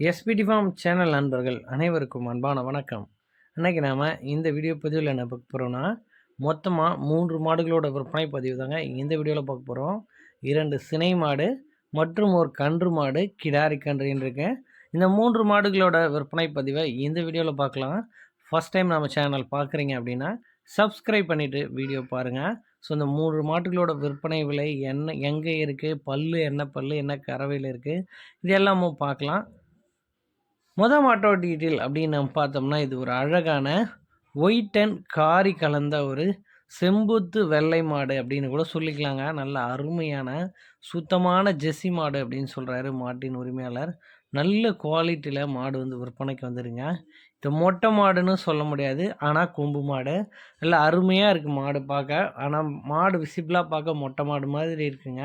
SPD form channel நண்பர்கள் அனைவருக்கும் அன்பான வணக்கம். இன்றைக்கி நாம் இந்த வீடியோ பதிவில் என்ன பார்க்க போகிறோன்னா மொத்தமாக மூன்று மாடுகளோட விற்பனை பதிவு தாங்க இந்த வீடியோவில் பார்க்க போகிறோம் இரண்டு சினை மாடு மற்றும் ஒரு கன்று மாடு கிடாரி கன்றுன்னு இருக்கு இந்த மூன்று மாடுகளோட விற்பனை பதிவை இந்த வீடியோவில் பார்க்கலாம். ஃபஸ்ட் டைம் நம்ம சேனல் பார்க்குறீங்க அப்படின்னா சப்ஸ்கிரைப் பண்ணிவிட்டு வீடியோ பாருங்கள் ஸோ இந்த மூன்று மாட்டுகளோட விற்பனை விலை என்ன எங்கே இருக்குது பல்லு என்ன பல்லு என்ன கறவையில் இருக்குது இது எல்லாமும் பார்க்கலாம். முத மாட்டோ டீட்டெயில் அப்படின்னு நம்ம பார்த்தோம்னா இது ஒரு அழகான ஒயிட் அண்ட் காரி கலந்த ஒரு செம்புத்து வெள்ளை மாடு அப்படின்னு கூட சொல்லிக்கலாங்க. நல்ல அருமையான சுத்தமான ஜெஸ்ஸி மாடு அப்படின்னு சொல்கிறாரு மாட்டின் உரிமையாளர். நல்ல குவாலிட்டியில் மாடு வந்து விற்பனைக்கு வந்துடுங்க இது மொட்டை மாடுன்னு சொல்ல முடியாது ஆனால் கொம்பு மாடு. நல்லா அருமையாக இருக்குது மாடு பார்க்க. ஆனால் மாடு விசிபிளாக பார்க்க மொட்டை மாடு மாதிரி இருக்குங்க.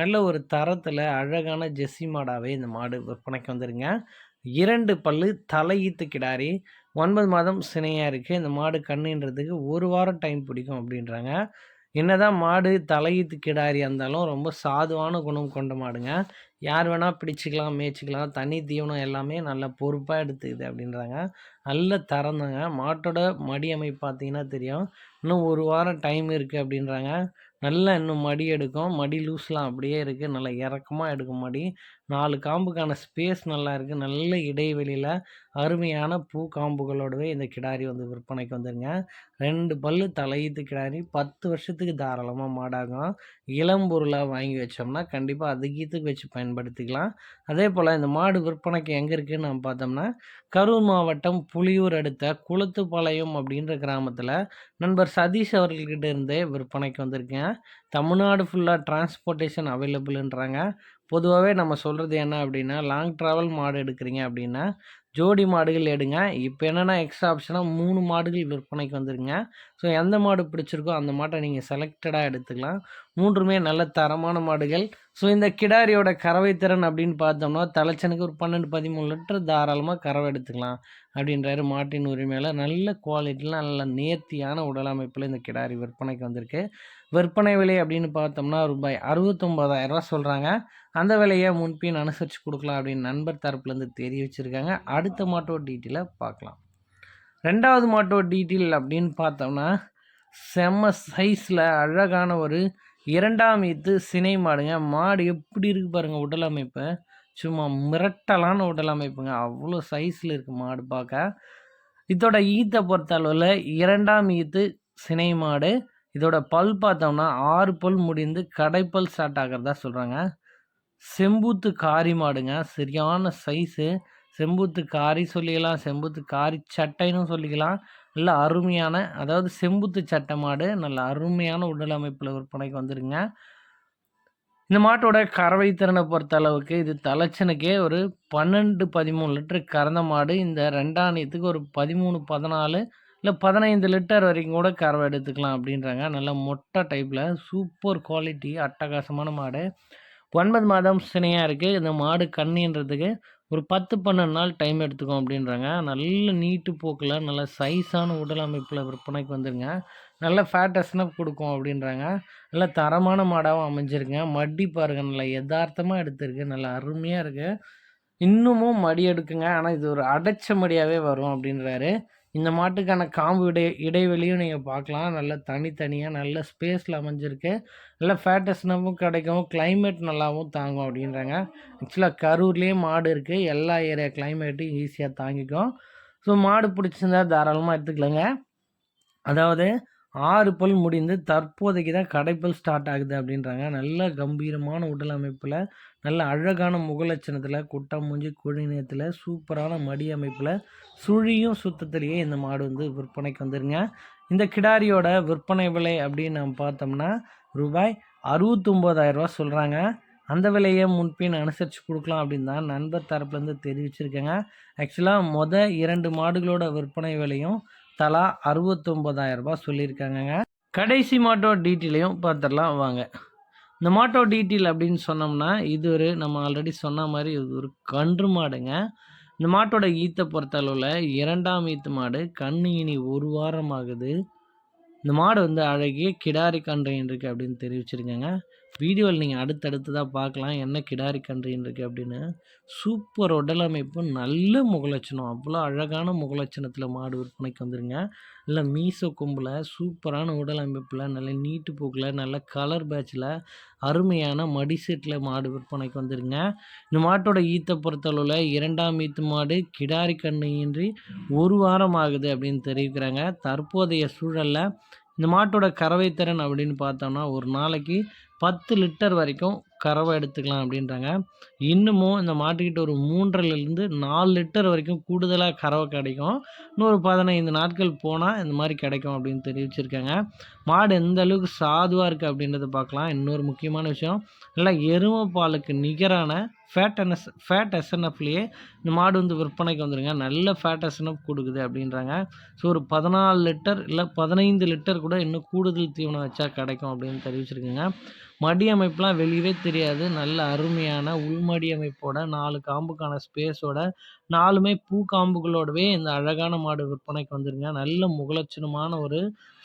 நல்ல ஒரு தரத்தில் அழகான ஜெஸ்ஸி மாடாகவே இந்த மாடு விற்பனைக்கு வந்துடுங்க இரண்டு பல்லு தலையீத்து கிடாரி. ஒன்பது மாதம் சினையாக இருக்குது இந்த மாடு கண்ணுன்றதுக்கு ஒரு வாரம் டைம் பிடிக்கும் அப்படின்றாங்க. என்னதான் மாடு தலையீத்து கிடாரி இருந்தாலும் ரொம்ப சாதுவான குணம் கொண்ட மாடுங்க. யார் வேணால் பிடிச்சிக்கலாம் மேய்ச்சிக்கலாம் தண்ணி தீவனம் எல்லாமே நல்ல பொறுப்பாக எடுத்துக்குது அப்படின்றாங்க. நல்ல தரந்தாங்க மாட்டோட மடி அமைப்பு பார்த்தீங்கன்னா தெரியும். இன்னும் ஒரு வாரம் டைம் இருக்குது அப்படின்றாங்க. நல்லா இன்னும் மடி எடுக்கும். மடி லூஸ்லாம் அப்படியே இருக்குது நல்லா இறக்கமாக எடுக்கும் மடி. நாலு காம்புக்கான ஸ்பேஸ் நல்லா இருக்குது நல்ல இடைவெளியில் அருமையான பூ காம்புகளோடவே இந்த கிடாரி வந்து விற்பனைக்கு வந்துருங்க. ரெண்டு பல்லு தலையீத்து கிடாரி பத்து வருஷத்துக்கு தாராளமாக மாடாகும் இளம் பொருளாக வாங்கி வச்சோம்னா கண்டிப்பாக அதுக்கீத்துக்கு வச்சு பயன்படுத்திக்கலாம். அதே போல் இந்த மாடு விற்பனைக்கு எங்கே இருக்குதுன்னு நம்ம பார்த்தோம்னா கரூர் மாவட்டம் புலியூர் அடுத்த குளத்துப்பாளையம் அப்படின்ற கிராமத்தில் நண்பர் சதீஷ் அவர்கள்கிட்ட இருந்தே விற்பனைக்கு வந்திருக்கேன். தமிழ்நாடு ஃபுல்லாக டிரான்ஸ்போர்ட்டேஷன் அவைலபிள்ன்றாங்க பொதுவாகவே நம்ம சொல்கிறது என்ன அப்படின்னா லாங் ட்ராவல் மாடு எடுக்கிறீங்க அப்படின்னா ஜோடி மாடுகள் எடுங்க. இப்போ என்னென்னா எக்ஸ்ட்ரா ஆப்ஷனாக மூணு மாடுகள் விற்பனைக்கு வந்துருங்க. ஸோ எந்த மாடு பிடிச்சிருக்கோ அந்த மாட்டை நீங்கள் செலக்டடாக எடுத்துக்கலாம். மூன்றுமே நல்ல தரமான மாடுகள். ஸோ இந்த கிடாரியோட கறவை திறன் அப்படின்னு பார்த்தோம்னா தலைச்சனுக்கு ஒரு பன்னெண்டு பதிமூணு லிட்டர் தாராளமாக கறவை எடுத்துக்கலாம். அப்படின்றாரு மாட்டின் உரிமையில் நல்ல குவாலிட்டியில் நல்ல நேர்த்தியான உடல் அமைப்பில் இந்த கிடாரி விற்பனைக்கு வந்திருக்கு. விற்பனை விலை அப்படின்னு பார்த்தோம்னா ரூபாய் அறுபத்தொம்பதாயிரரூவா சொல்கிறாங்க அந்த விலையை முன்பின் அனுசரித்து கொடுக்கலாம் அப்படின்னு நண்பர் தரப்புலேருந்து தெரிவிச்சிருக்காங்க. அடுத்த மாட்டோ டீட்டெயிலை பார்க்கலாம். ரெண்டாவது மாட்டோ டீட்டெயில் அப்படின்னு பார்த்தோம்னா செம்ம சைஸில் அழகான ஒரு இரண்டாம் ஈத்து சினை மாடுங்க. மாடு எப்படி இருக்குது பாருங்கள் உடல் அமைப்பு. சும்மா மிரட்டலான உடல் அமைப்புங்க. அவ்வளோ சைஸில் இருக்குது மாடு பார்க்க. இதோட ஈத்தை பொறுத்தளவில் இரண்டாம் ஈத்து சினை மாடு. இதோட பல் பார்த்தோம்னா ஆறு பல் முடிந்து கடைப்பல் ஸ்டார்ட் ஆகிறதா சொல்கிறாங்க செம்பூத்து காரி மாடுங்க. சரியான சைஸு செம்பூத்து காரி சொல்லிக்கலாம் செம்பூத்து காரி சட்டைன்னு சொல்லிக்கலாம். நல்ல அருமையான அதாவது செம்புத்து சட்டை மாடு நல்ல அருமையான உடல் அமைப்பில் விற்பனைக்கு வந்துருங்க. இந்த மாட்டோட கறவை திறனை பொறுத்த அளவுக்கு இது தலைச்சனுக்கே ஒரு பன்னெண்டு பதிமூணு லிட்டர் கறந்த மாடு. இந்த ரெண்டாணியத்துக்கு ஒரு பதிமூணு பதினாலு இல்லை பதினைந்து லிட்டர் வரைக்கும் கூட கறவை எடுத்துக்கலாம் அப்படின்றாங்க. நல்ல மொட்டை டைப்பில் சூப்பர் குவாலிட்டி அட்டகாசமான மாடு. ஒன்பது மாதம் சினையாக இருக்குது இந்த மாடு கண்ணின்றதுக்கு ஒரு பத்து பன்னெண்டு நாள் டைம் எடுத்துக்கும் அப்படின்றாங்க. நல்ல நீட்டு போக்கில் நல்ல சைஸான உடல் அமைப்பில் விற்பனைக்கு வந்துருங்க. நல்ல ஃபேட்டஸ்னப் கொடுக்கும் அப்படின்றாங்க. நல்ல தரமான மாடாகவும் அமைஞ்சிருங்க மடி பாருங்கள் நல்லா யதார்த்தமாக எடுத்திருக்கு. நல்லா அருமையாக இருக்குது இன்னமும் மடி எடுக்குங்க. ஆனால் இது ஒரு அடைச்ச மடியாகவே வரும் அப்படின்றாரு. இந்த மாட்டுக்கான காம்பு இடை இடைவெளியும் நீங்கள் பார்க்கலாம். நல்ல தனித்தனியாக நல்ல ஸ்பேஸில் அமைஞ்சிருக்கு. நல்ல ஃபேட்டஸ்னவும் கிடைக்கும். கிளைமேட் நல்லாவும் தாங்கும் அப்படின்றாங்க. ஆக்சுவலாக கரூர்லேயே மாடு இருக்குது எல்லா ஏரியா கிளைமேட்டும் ஈஸியாக தாங்கிக்கும். ஸோ மாடு பிடிச்சிருந்தா தாராளமாக எடுத்துக்கலாங்க. அதாவது ஆறு பல் முடிந்து தற்போதைக்கு தான் கடைப்பல் ஸ்டார்ட் ஆகுது அப்படின்றாங்க. நல்ல கம்பீரமான உடல் அமைப்பில் நல்ல அழகான முகலட்சணத்தில் குட்டம் மூஞ்சி குழிநேத்தில் சூப்பரான மடி அமைப்பில் சுழியும் சுத்தத்திலேயே இந்த மாடு வந்து விற்பனைக்கு வந்துருங்க. இந்த கிடாரியோட விற்பனை விலை அப்படின்னு நம்ம பார்த்தோம்னா ரூபாய் அறுபத்தொம்போதாயிரரூவா சொல்கிறாங்க அந்த விலையை முன்பின் அனுசரித்து கொடுக்கலாம் அப்படின்னு தான் நண்பர் தரப்புலேருந்து தெரிவிச்சிருக்கேங்க. ஆக்சுவலாக மொதல் இரண்டு மாடுகளோட விற்பனை விலையும் தலா அறுபத்தொம்போதாயிரரூபா சொல்லியிருக்காங்கங்க. கடைசி மாட்டோ டீட்டெயிலையும் பார்த்துடலாம் வாங்க. இந்த மாட்டோ டீட்டெயில் அப்படின்னு சொன்னோம்னா இது ஒரு நம்ம ஆல்ரெடி சொன்ன மாதிரி இது ஒரு கன்று மாடுங்க. இந்த மாட்டோட ஈத்தை பொறுத்தளவில் இரண்டாம் ஈத்து மாடு கண்ணு இனி ஒரு வாரம் ஆகுது. இந்த மாடு வந்து அழகிய கிடாரி கன்று இருக்குது அப்படின்னு தெரிவிச்சிருக்கேங்க. வீடியோவில் நீங்கள் அடுத்தடுத்து தான் பார்க்கலாம் என்ன கிடாரி கன்றின்னு இருக்குது அப்படின்னு. சூப்பர் உடல் அமைப்பு நல்ல முகலட்சணம். அவ்வளோ அழகான முகலட்சணத்தில் மாடு விற்பனைக்கு வந்துடுங்க நல்ல மீச கொம்பில் சூப்பரான உடல் அமைப்பில் நல்ல நீட்டு போக்கில் நல்ல கலர் பேட்சில் அருமையான மடி செட்டில் மாடு விற்பனைக்கு வந்துடுங்க இந்த மாட்டோட ஈத்தை பொறுத்தளவில் இரண்டாம் ஈத்து மாடு கிடாரி கண்ணு இன்றி ஒரு வாரம் ஆகுது அப்படின்னு தெரிவிக்கிறாங்க. தற்போதைய சூழலில் இந்த மாட்டோட கறவை திறன் அப்படின்னு பார்த்தோம்னா ஒரு நாளைக்கு பத்து லிட்டர் வரைக்கும் கறவை எடுத்துக்கலாம் அப்படின்றாங்க. இன்னமும் இந்த மாட்டுக்கிட்ட ஒரு மூன்றிலிருந்து நாலு லிட்டர் வரைக்கும் கூடுதலாக கறவை கிடைக்கும். இன்னொரு பதினைந்து நாட்கள் போனால் இந்த மாதிரி கிடைக்கும் அப்படின்னு தெரிவிச்சிருக்காங்க. மாடு எந்த அளவுக்கு சாதுவாக இருக்குது அப்படின்றத பார்க்கலாம். இன்னொரு முக்கியமான விஷயம் நல்லா எரும பாலுக்கு நிகரான ஃபேட் என்எஸ் ஃபேட் எஸ்என்எஃப்லேயே இந்த மாடு வந்து விற்பனைக்கு வந்துடுங்க நல்ல ஃபேட் எஸ்என்எஃப் கொடுக்குது அப்படின்றாங்க. ஸோ ஒரு பதினாலு லிட்டர் இல்லை பதினைந்து லிட்டர் கூட இன்னும் கூடுதல் தீவனம் வச்சா கிடைக்கும் அப்படின்னு தெரிவிச்சிருக்கேங்க. மடி அமைப்புலாம் வெளியவே தெரியாது. நல்ல அருமையான உள்மடி அமைப்போட நாலு காம்புக்கான ஸ்பேஸோட நாலுமே பூ காம்புகளோடவே இந்த அழகான மாடு விற்பனைக்கு வந்துருங்க. நல்ல முகலட்சணமான ஒரு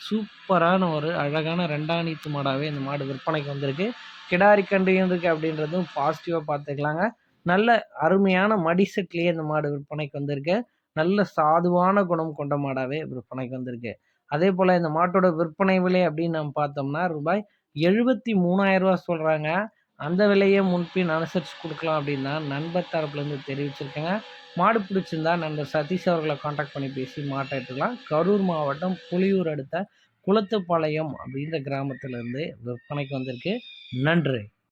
சூப்பரான ஒரு அழகான ரெண்டாணித்து மாடாகவே இந்த மாடு விற்பனைக்கு வந்திருக்கு. கிடாரி கன்று இருக்குது அப்படின்றதும் பாசிட்டிவாக பார்த்துக்கலாங்க. நல்ல அருமையான மடி செட்லேயே இந்த மாடு விற்பனைக்கு வந்திருக்கு. நல்ல சாதுவான குணம் கொண்ட மாடாகவே விற்பனைக்கு வந்திருக்கு. அதே போல் இந்த மாட்டோட விற்பனை விலை அப்படின்னு நம்ம பார்த்தோம்னா ரூபாய் எழுபத்தி மூணாயிரரூவா சொல்கிறாங்க அந்த விலையை முன்பின் அனுசரித்து கொடுக்கலாம் அப்படின்னு தான் நண்பர் தரப்புலேருந்து தெரிவிச்சிருக்கேங்க. மாடு பிடிச்சிருந்தா நண்பர் சதீஷ் அவர்களை காண்டாக்ட் பண்ணி பேசி மாட்டை எடுத்துக்கலாம். கரூர் மாவட்டம் புலியூர் அடுத்த குளத்துப்பாளையம் அப்படின்ற கிராமத்திலேருந்து விற்பனைக்கு வந்திருக்கு. நன்றி.